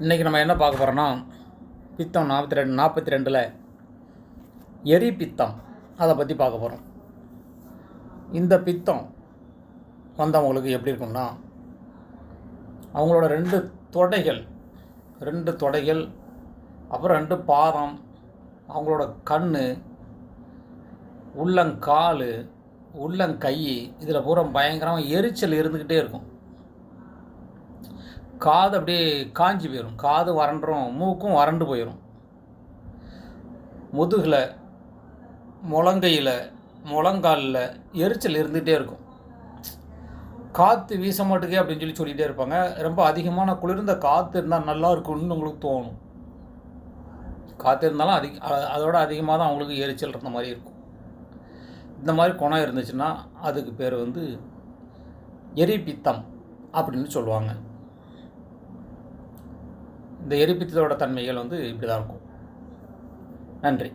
இன்றைக்கி நம்ம என்ன பார்க்க போகிறோன்னா பித்தம் நாற்பத்தி ரெண்டு நாற்பத்தி ரெண்டில் எரி பித்தம். அதை பற்றி பார்க்க போகிறோம் இந்த பித்தம் வந்தவங்களுக்கு எப்படி இருக்கும்னா அவங்களோட ரெண்டு தொடைகள் ரெண்டு தொடைகள் அப்புறம் ரெண்டு பாதம் அவங்களோட கண் உள்ளங்கால் உள்ளங்கை இதில் பூரா பயங்கரமாக எரிச்சல் இருந்துக்கிட்டே இருக்கும். காது அப்படியே காஞ்சி போயிடும் காது வறண்டுரும் மூக்கும் வறண்டு போயிடும் முதுகில் முழங்கையில் முழங்காலில் எரிச்சல் இருந்துகிட்டே இருக்கும். காற்று வீச மாட்டுக்கே அப்படின்னு சொல்லி சொல்லிகிட்டே இருப்பாங்க. ரொம்ப அதிகமான குளிர்ந்த காற்று இருந்தால் நல்லா இருக்கும்னு உங்களுக்கு தோணும். காற்று இருந்தாலும் அதிக அதோட அதிகமாக தான் அவங்களுக்கு எரிச்சல் இருந்த மாதிரி இருக்கும். இந்த மாதிரி குணம் இருந்துச்சுன்னா அதுக்கு பேர் வந்து எரிப்பித்தம் அப்படின்னு சொல்லுவாங்க. இந்த எரிப்பித்ததோட தன்மைகள் வந்து இப்படி தான் இருக்கும். நன்றி.